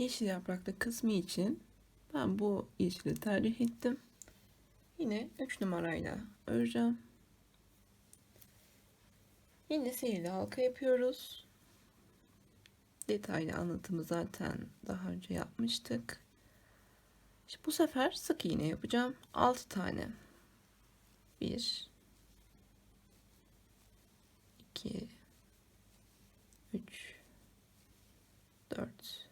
yeşil yapraklı kısmı için ben bu yeşili tercih ettim. Yine 3 numarayla öreceğim. Yine sihirli halka yapıyoruz. Detaylı anlatımı zaten daha önce yapmıştık. Şimdi bu sefer sık iğne yapacağım. 6 tane. 1 2 3 4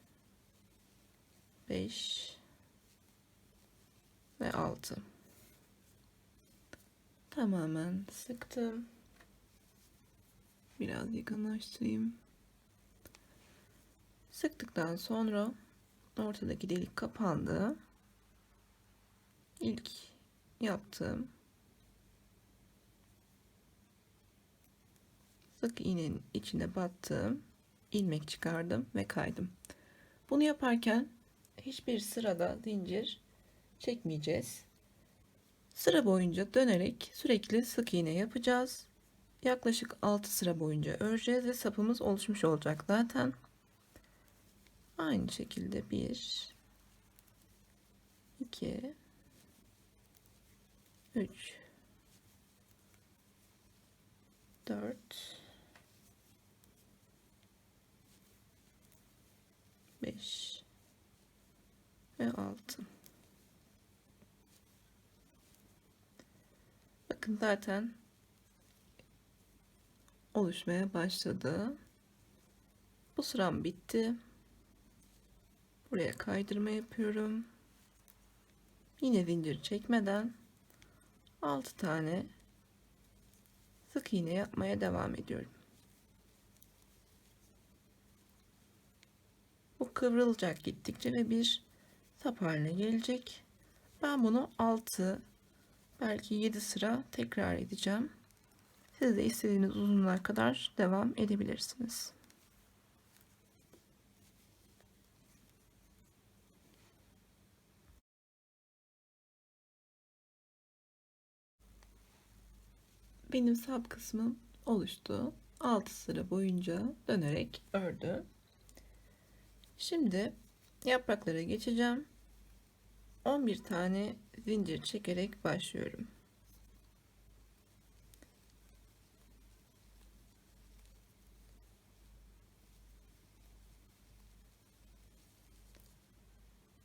5 ve 6 tamamen sıktım. Biraz yakınlaştırayım. Sıktıktan sonra ortadaki delik kapandı. İlk yaptığım sık iğnenin içine battım ilmek çıkardım ve kaydım. Bunu yaparken hiçbir sırada zincir çekmeyeceğiz. Sıra boyunca dönerek sürekli sık iğne yapacağız. Yaklaşık 6 sıra boyunca öreceğiz ve sapımız oluşmuş olacak zaten. Aynı şekilde 1 2 3 4 5 ve 6 bakın zaten oluşmaya başladı. Bu sıram bitti. Buraya kaydırma yapıyorum. Yine zincir çekmeden 6 tane sık iğne yapmaya devam ediyorum. Bu kıvrılacak gittikçe ve bir sap haline gelecek. Ben bunu 6 belki 7 sıra tekrar edeceğim. Siz de istediğiniz uzunluğa kadar devam edebilirsiniz. Benim sap kısmım oluştu. 6 sıra boyunca dönerek ördüm. Şimdi yapraklara geçeceğim. 11 tane zincir çekerek başlıyorum.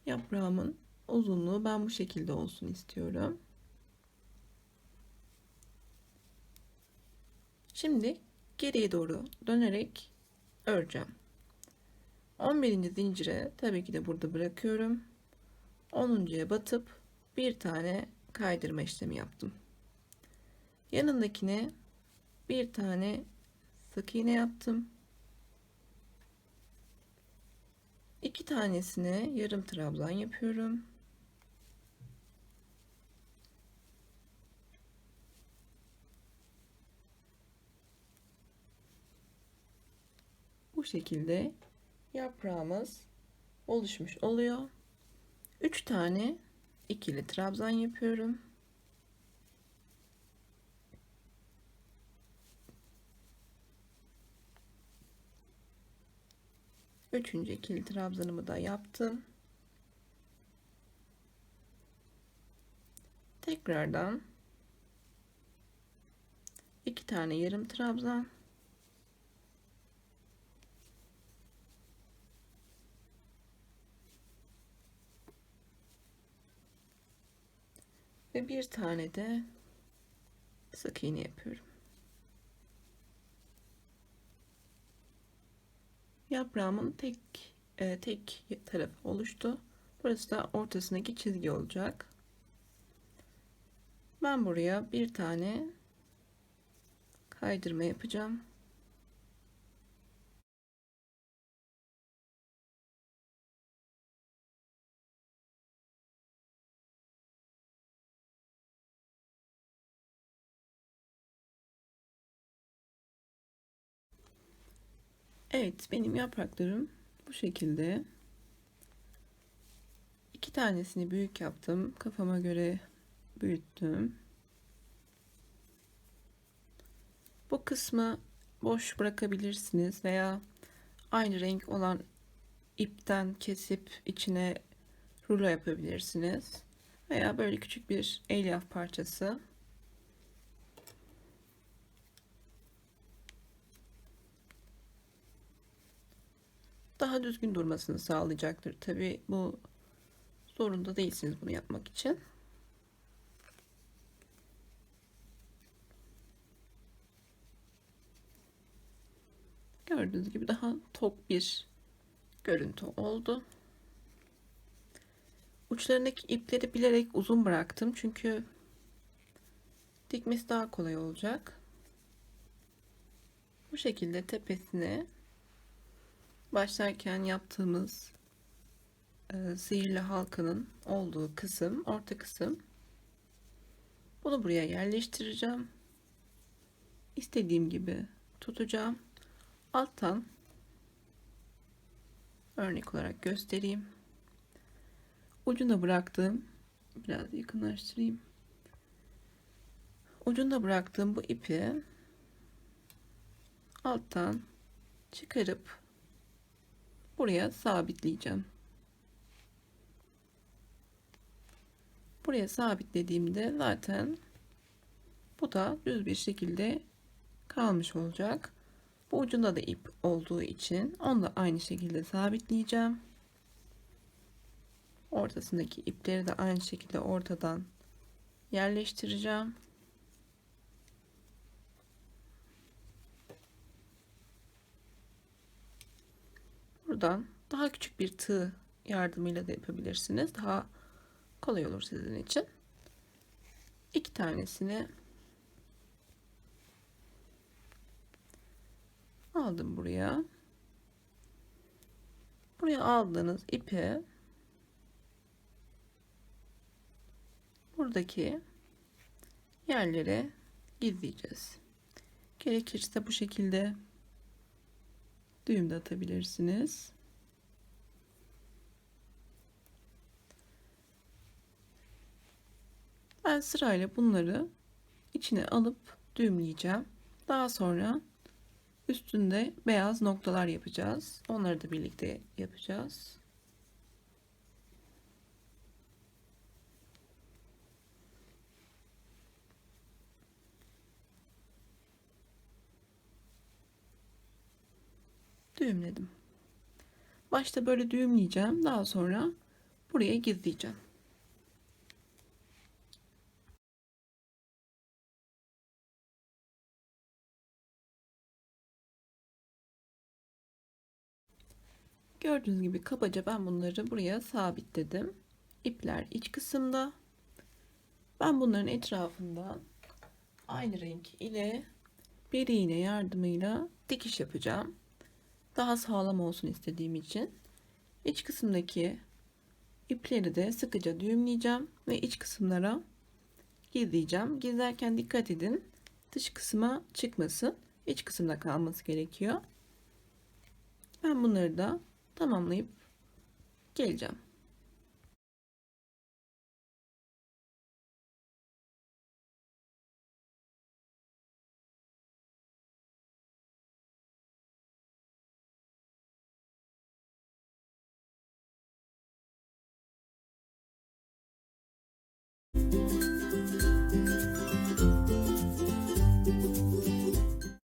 Yaprağımın uzunluğu ben bu şekilde olsun istiyorum. Şimdi geriye doğru dönerek öreceğim. 11. zincire tabii ki de burada bırakıyorum. 10.ya batıp bir tane kaydırma işlemi yaptım. Yanındakine bir tane sık iğne yaptım. İki tanesine yarım trabzan yapıyorum. Bu şekilde yaprağımız oluşmuş oluyor. 3 tane ikili trabzan yapıyorum. Üçüncü ikili trabzanımı da yaptım. Tekrardan iki tane yarım trabzan ve bir tane de sık iğne yapıyorum. Yaprağımın tek e, tek tarafı oluştu. Burası da ortasındaki çizgi olacak. Ben buraya bir tane kaydırma yapacağım. Evet benim yapraklarım bu şekilde. İki tanesini büyük yaptım. Kafama göre büyüttüm. Bu kısmı boş bırakabilirsiniz veya aynı renk olan ipten kesip içine rulo yapabilirsiniz. Veya böyle küçük bir elyaf parçası. Daha düzgün durmasını sağlayacaktır. Tabi bu zorunda değilsiniz bunu yapmak için. Gördüğünüz gibi daha tok bir görüntü oldu. Uçlarındaki ipleri bilerek uzun bıraktım çünkü dikmesi daha kolay olacak. Bu şekilde tepesine başlarken yaptığımız e, sihirli halkanın olduğu kısım, orta kısım. Bunu buraya yerleştireceğim. İstediğim gibi tutacağım. Alttan örnek olarak göstereyim. Ucunda bıraktığım biraz yakınlaştırayım. Ucunda bıraktığım bu ipi alttan çıkarıp buraya sabitleyeceğim. Buraya sabitlediğimde zaten bu da düz bir şekilde kalmış olacak. Bu ucunda da ip olduğu için onu da aynı şekilde sabitleyeceğim. Ortasındaki ipleri de aynı şekilde ortadan yerleştireceğim. Buradan daha küçük bir tığ yardımıyla da yapabilirsiniz. Daha kolay olur sizin için. İki tanesini aldım buraya. Buraya aldığınız ipi buradaki yerlere gizleyeceğiz. Gerekirse bu şekilde düğüm de atabilirsiniz. Ben sırayla bunları içine alıp düğümleyeceğim. Daha sonra üstünde beyaz noktalar yapacağız. Onları da birlikte yapacağız. Düğümledim. Başta böyle düğümleyeceğim. Daha sonra buraya gizleyeceğim. Gördüğünüz gibi kabaca ben bunları buraya sabitledim. İpler iç kısımda. Ben bunların etrafında aynı renk ile bir iğne yardımıyla dikiş yapacağım daha sağlam olsun istediğim için iç kısımdaki ipleri de sıkıca düğümleyeceğim ve iç kısımlara gizleyeceğim. Gizlerken dikkat edin dış kısma çıkmasın. iç kısımda kalması gerekiyor. Ben bunları da tamamlayıp geleceğim.